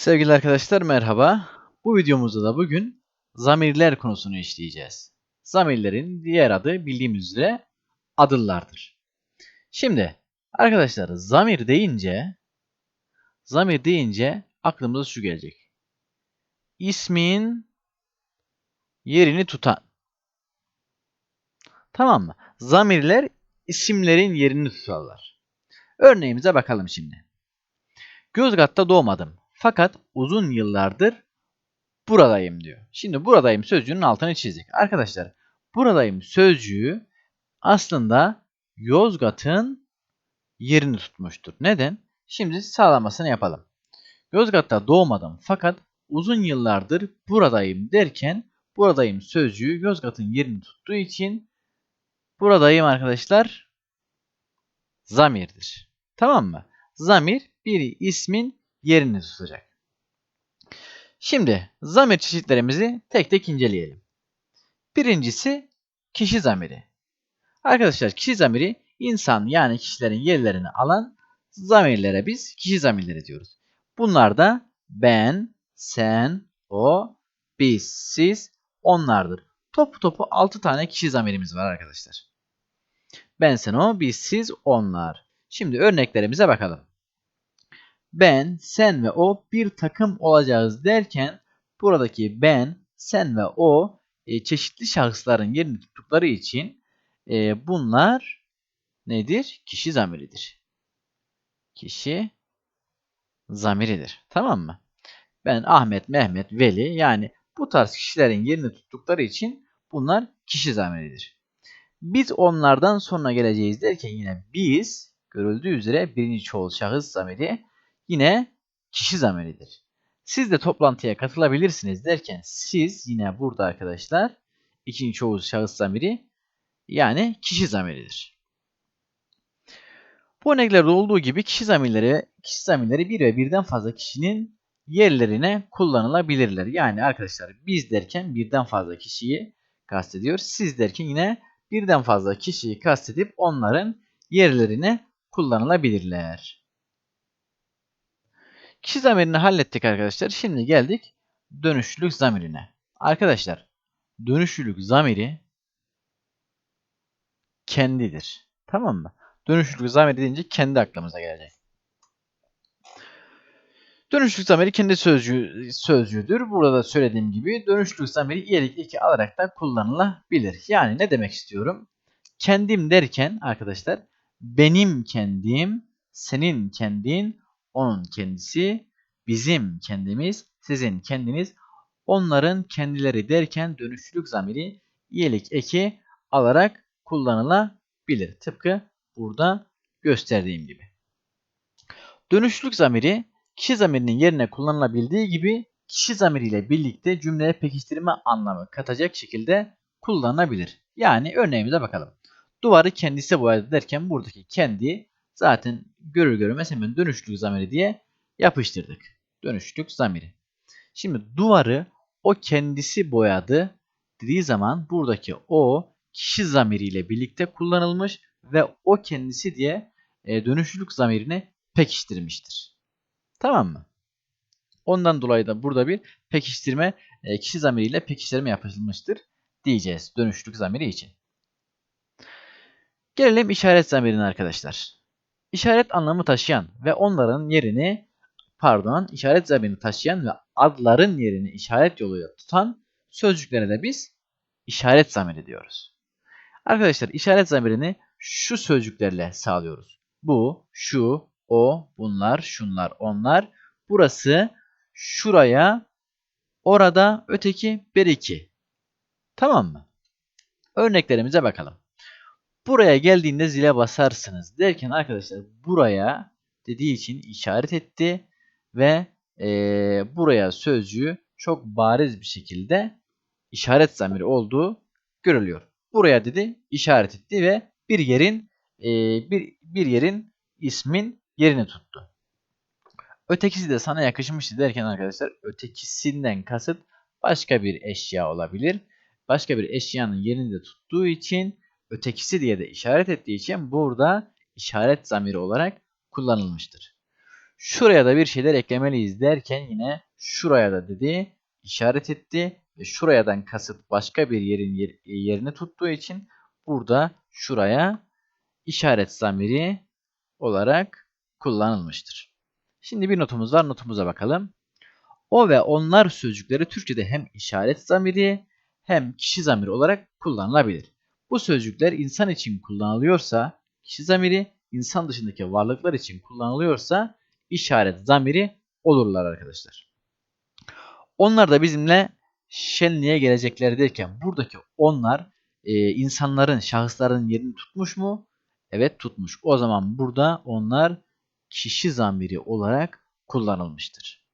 Sevgili arkadaşlar merhaba. Bu videomuzda da bugün zamirler konusunu işleyeceğiz. Zamirlerin diğer adı bildiğimiz üzere adıllardır. Şimdi arkadaşlar zamir deyince zamir deyince aklımıza şu gelecek. İsmin yerini tutan. Tamam mı? Zamirler isimlerin yerini tutarlar. Örneğimize bakalım şimdi. Yozgat'ta doğmadım. Fakat uzun yıllardır buradayım diyor. Şimdi buradayım sözcüğünün altını çizdik. Arkadaşlar buradayım sözcüğü aslında Yozgat'ın yerini tutmuştur. Neden? Şimdi sağlamasını yapalım. Yozgat'ta doğmadım fakat uzun yıllardır buradayım derken buradayım sözcüğü Yozgat'ın yerini tuttuğu için buradayım arkadaşlar zamirdir. Tamam mı? Zamir bir ismin yerini tutacak. Şimdi zamir çeşitlerimizi tek tek inceleyelim. Birincisi kişi zamiri. Arkadaşlar kişi zamiri insan yani kişilerin yerlerini alan zamirlere biz kişi zamirleri diyoruz. Bunlar da ben, sen, o, biz, siz, onlardır. Topu topu 6 tane kişi zamirimiz var arkadaşlar. Ben, sen, o, biz, siz, onlar. Şimdi örneklerimize bakalım ben, sen ve o bir takım olacağız derken buradaki ben, sen ve o e, çeşitli şahısların yerini tuttukları için e, bunlar nedir? Kişi zamiridir. Kişi zamiridir. Tamam mı? Ben Ahmet, Mehmet, Veli yani bu tarz kişilerin yerini tuttukları için bunlar kişi zamiridir. Biz onlardan sonra geleceğiz derken yine biz görüldüğü üzere birinci çoğul şahıs zamiri yine kişi zamiridir. Siz de toplantıya katılabilirsiniz derken siz yine burada arkadaşlar ikinci çoğul şahıs zamiri yani kişi zamiridir. Bu örneklerde olduğu gibi kişi zamirleri, kişi zamirleri bir ve birden fazla kişinin yerlerine kullanılabilirler. Yani arkadaşlar biz derken birden fazla kişiyi kastediyor. Siz derken yine birden fazla kişiyi kastedip onların yerlerine kullanılabilirler. Kişi zamirini hallettik arkadaşlar. Şimdi geldik dönüşlülük zamirine. Arkadaşlar dönüşlülük zamiri kendidir. Tamam mı? Dönüşlülük zamiri deyince kendi aklımıza gelecek. Dönüşlülük zamiri kendi sözcüğü, sözcüğüdür. Burada söylediğim gibi dönüşlülük zamiri iyilik iki alarak da kullanılabilir. Yani ne demek istiyorum? Kendim derken arkadaşlar benim kendim, senin kendin, onun kendisi, bizim kendimiz, sizin kendiniz, onların kendileri derken dönüşlülük zamiri iyilik eki alarak kullanılabilir. Tıpkı burada gösterdiğim gibi. Dönüşlülük zamiri kişi zamirinin yerine kullanılabildiği gibi kişi zamiriyle birlikte cümleye pekiştirme anlamı katacak şekilde kullanılabilir. Yani örneğimize bakalım. Duvarı kendisi boyadı derken buradaki kendi zaten görür görmez hemen dönüşlük zamiri diye yapıştırdık. Dönüşlük zamiri. Şimdi duvarı o kendisi boyadı dediği zaman buradaki o kişi zamiriyle birlikte kullanılmış ve o kendisi diye e, dönüşlülük zamirini pekiştirmiştir. Tamam mı? Ondan dolayı da burada bir pekiştirme e, kişi zamiriyle pekiştirme yapılmıştır diyeceğiz dönüşlülük zamiri için. Gelelim işaret zamirine arkadaşlar işaret anlamı taşıyan ve onların yerini pardon işaret zamirini taşıyan ve adların yerini işaret yoluyla tutan sözcüklere de biz işaret zamiri diyoruz. Arkadaşlar işaret zamirini şu sözcüklerle sağlıyoruz. Bu, şu, o, bunlar, şunlar, onlar. Burası, şuraya, orada, öteki, beriki. Tamam mı? Örneklerimize bakalım. Buraya geldiğinde zile basarsınız derken arkadaşlar buraya dediği için işaret etti ve e, buraya sözcüğü çok bariz bir şekilde işaret zamiri olduğu görülüyor. Buraya dedi işaret etti ve bir yerin e, bir, bir yerin ismin yerini tuttu. Ötekisi de sana yakışmıştı derken arkadaşlar ötekisinden kasıt başka bir eşya olabilir. Başka bir eşyanın yerini de tuttuğu için ötekisi diye de işaret ettiği için burada işaret zamiri olarak kullanılmıştır. Şuraya da bir şeyler eklemeliyiz derken yine şuraya da dedi işaret etti ve şurayadan kasıt başka bir yerin yer, yerini tuttuğu için burada şuraya işaret zamiri olarak kullanılmıştır. Şimdi bir notumuz var. Notumuza bakalım. O ve onlar sözcükleri Türkçe'de hem işaret zamiri hem kişi zamiri olarak kullanılabilir. Bu sözcükler insan için kullanılıyorsa kişi zamiri, insan dışındaki varlıklar için kullanılıyorsa işaret zamiri olurlar arkadaşlar. Onlar da bizimle şenliğe gelecekler derken buradaki onlar e, insanların, şahısların yerini tutmuş mu? Evet tutmuş. O zaman burada onlar kişi zamiri olarak kullanılmıştır.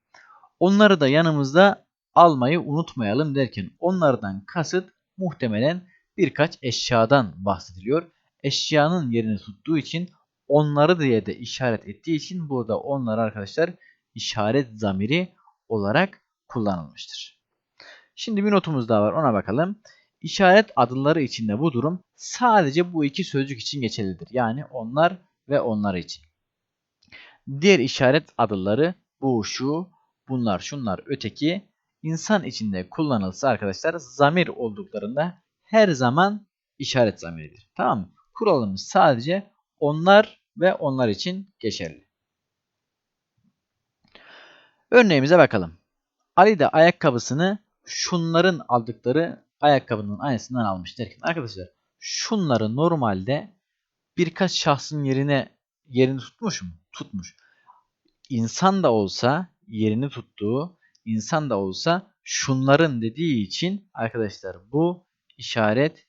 Onları da yanımızda almayı unutmayalım derken onlardan kasıt muhtemelen birkaç eşyadan bahsediliyor. Eşyanın yerini tuttuğu için onları diye de işaret ettiği için burada onlar arkadaşlar işaret zamiri olarak kullanılmıştır. Şimdi bir notumuz daha var ona bakalım. İşaret adları içinde bu durum sadece bu iki sözcük için geçerlidir. Yani onlar ve onlar için. Diğer işaret adları bu, şu, bunlar, şunlar, öteki insan içinde kullanılsa arkadaşlar zamir olduklarında her zaman işaret zamiridir. Tamam mı? Kuralımız sadece onlar ve onlar için geçerli. Örneğimize bakalım. Ali de ayakkabısını şunların aldıkları ayakkabının aynısından almış derken arkadaşlar şunları normalde birkaç şahsın yerine yerini tutmuş mu? Tutmuş. İnsan da olsa yerini tuttuğu insan da olsa şunların dediği için arkadaşlar bu işaret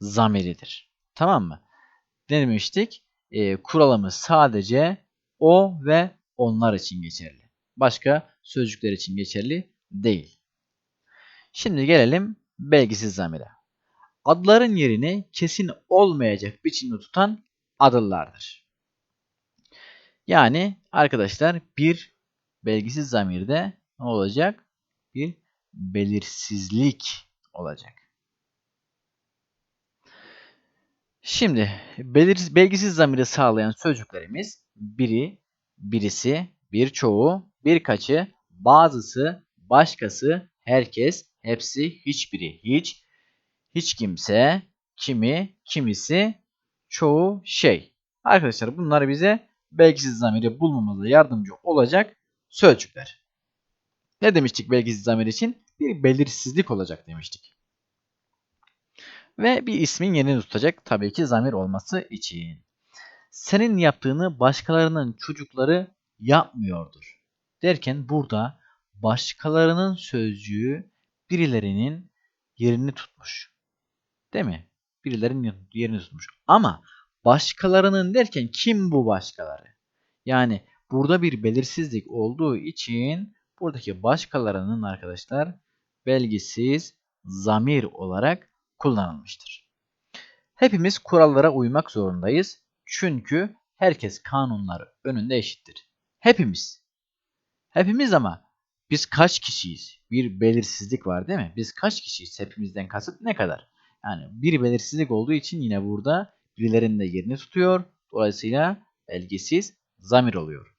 zamiridir. Tamam mı? Ne demiştik? E, kuralımız sadece o ve onlar için geçerli. Başka sözcükler için geçerli değil. Şimdi gelelim belgisiz zamire. Adların yerini kesin olmayacak biçimde tutan adıllardır. Yani arkadaşlar bir belgisiz zamirde ne olacak? Bir belirsizlik olacak. Şimdi belir, belgisiz zamiri sağlayan sözcüklerimiz biri, birisi, birçoğu, birkaçı, bazısı, başkası, herkes, hepsi, hiçbiri, hiç, hiç kimse, kimi, kimisi, çoğu, şey. Arkadaşlar bunlar bize belgisiz zamiri bulmamıza yardımcı olacak sözcükler. Ne demiştik belgisiz zamir için? Bir belirsizlik olacak demiştik. Ve bir ismin yerini tutacak tabii ki zamir olması için. Senin yaptığını başkalarının çocukları yapmıyordur. Derken burada başkalarının sözcüğü birilerinin yerini tutmuş. Değil mi? Birilerinin yerini tutmuş. Ama başkalarının derken kim bu başkaları? Yani burada bir belirsizlik olduğu için buradaki başkalarının arkadaşlar belgisiz zamir olarak kullanılmıştır. Hepimiz kurallara uymak zorundayız. Çünkü herkes kanunlar önünde eşittir. Hepimiz. Hepimiz ama biz kaç kişiyiz? Bir belirsizlik var değil mi? Biz kaç kişiyiz? Hepimizden kasıt ne kadar? Yani bir belirsizlik olduğu için yine burada birilerinin de yerini tutuyor. Dolayısıyla belgesiz zamir oluyor.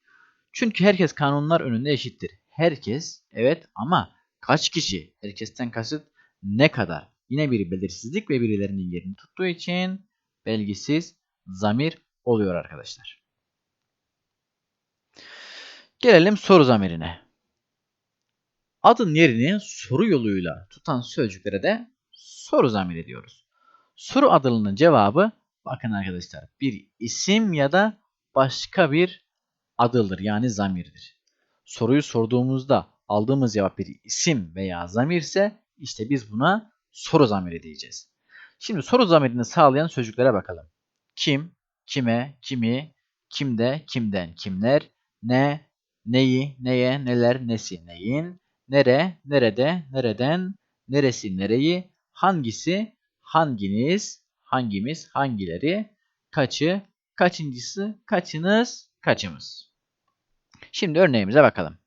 Çünkü herkes kanunlar önünde eşittir. Herkes evet ama kaç kişi? Herkesten kasıt ne kadar? Yine bir belirsizlik ve birilerinin yerini tuttuğu için belgisiz zamir oluyor arkadaşlar. Gelelim soru zamirine. Adın yerini soru yoluyla tutan sözcüklere de soru zamiri diyoruz. Soru adının cevabı bakın arkadaşlar bir isim ya da başka bir adıldır yani zamirdir. Soruyu sorduğumuzda aldığımız cevap bir isim veya zamirse işte biz buna soru zamiri diyeceğiz. Şimdi soru zamirini sağlayan sözcüklere bakalım. Kim, kime, kimi, kimde, kimden, kimler, ne, neyi, neye, neler, nesi, neyin, nere, nerede, nereden, neresi, nereyi, hangisi, hanginiz, hangimiz, hangileri, kaçı, kaçıncısı, kaçınız, kaçımız. Şimdi örneğimize bakalım.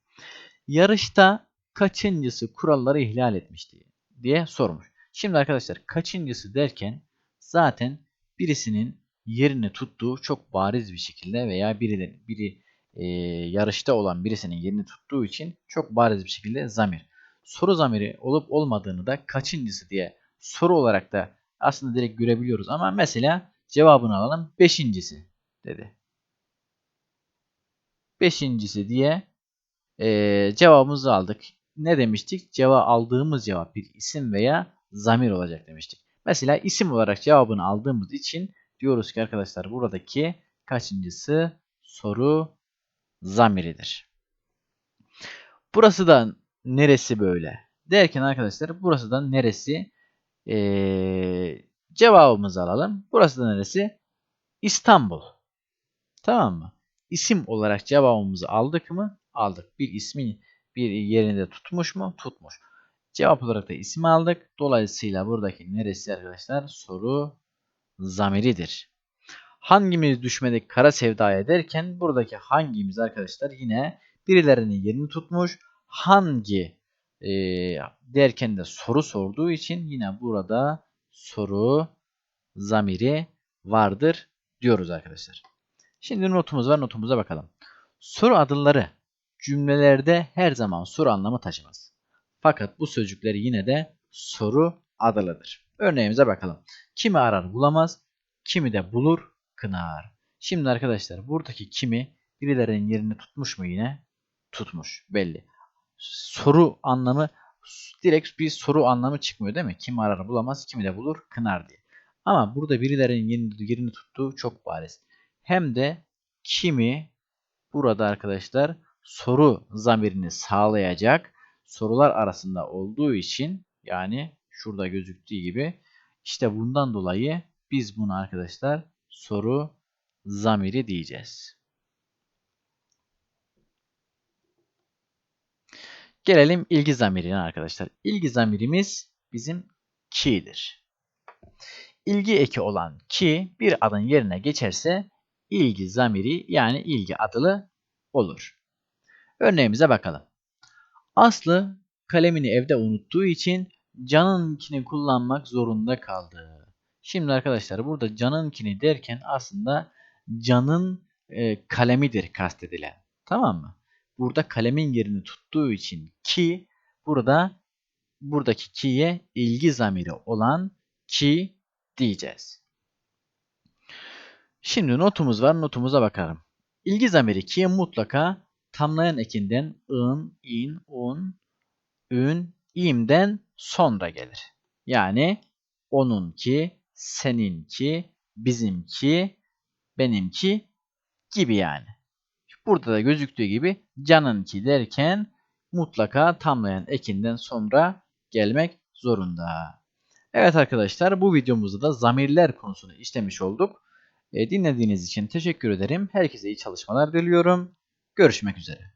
Yarışta kaçıncısı kuralları ihlal etmişti diye sormuş. Şimdi arkadaşlar kaçıncısı derken zaten birisinin yerini tuttuğu çok bariz bir şekilde veya biri, biri e, yarışta olan birisinin yerini tuttuğu için çok bariz bir şekilde zamir. Soru zamiri olup olmadığını da kaçıncısı diye soru olarak da aslında direkt görebiliyoruz. Ama mesela cevabını alalım. Beşincisi dedi. Beşincisi diye e, cevabımızı aldık. Ne demiştik? Cevap aldığımız cevap bir isim veya zamir olacak demiştik. Mesela isim olarak cevabını aldığımız için diyoruz ki arkadaşlar buradaki kaçıncısı soru zamiridir. Burası da neresi böyle? Derken arkadaşlar burası da neresi? Ee, cevabımızı alalım. Burası da neresi? İstanbul. Tamam mı? İsim olarak cevabımızı aldık mı? Aldık. Bir ismin bir yerinde tutmuş mu? Tutmuş. Cevap olarak da isim aldık. Dolayısıyla buradaki neresi arkadaşlar? Soru zamiridir. Hangimiz düşmedik kara sevdaya derken buradaki hangimiz arkadaşlar yine birilerinin yerini tutmuş. Hangi e, derken de soru sorduğu için yine burada soru zamiri vardır diyoruz arkadaşlar. Şimdi notumuz var notumuza bakalım. Soru adları cümlelerde her zaman soru anlamı taşımaz. Fakat bu sözcükler yine de soru adılıdır. Örneğimize bakalım. Kimi arar bulamaz, kimi de bulur kınar. Şimdi arkadaşlar buradaki kimi birilerinin yerini tutmuş mu yine? Tutmuş belli. Soru anlamı direkt bir soru anlamı çıkmıyor değil mi? Kim arar bulamaz, kimi de bulur kınar diye. Ama burada birilerinin yerini, yerini tuttuğu çok bariz. Hem de kimi burada arkadaşlar soru zamirini sağlayacak sorular arasında olduğu için yani şurada gözüktüğü gibi işte bundan dolayı biz bunu arkadaşlar soru zamiri diyeceğiz. Gelelim ilgi zamirine arkadaşlar. İlgi zamirimiz bizim ki'dir. İlgi eki olan ki bir adın yerine geçerse ilgi zamiri yani ilgi adılı olur. Örneğimize bakalım. Aslı kalemini evde unuttuğu için Can'ınkini kullanmak zorunda kaldı. Şimdi arkadaşlar burada Can'ınkini derken aslında Can'ın e, kalemidir kastedilen. Tamam mı? Burada kalemin yerini tuttuğu için ki burada buradaki ki'ye ilgi zamiri olan ki diyeceğiz. Şimdi notumuz var. Notumuza bakalım. İlgi zamiri ki'ye mutlaka tamlayan ekinden ın, in, un, ün, imden sonra gelir. Yani onunki, seninki, bizimki, benimki gibi yani. Burada da gözüktüğü gibi canınki derken mutlaka tamlayan ekinden sonra gelmek zorunda. Evet arkadaşlar bu videomuzda da zamirler konusunu işlemiş olduk. E, dinlediğiniz için teşekkür ederim. Herkese iyi çalışmalar diliyorum. Görüşmek üzere.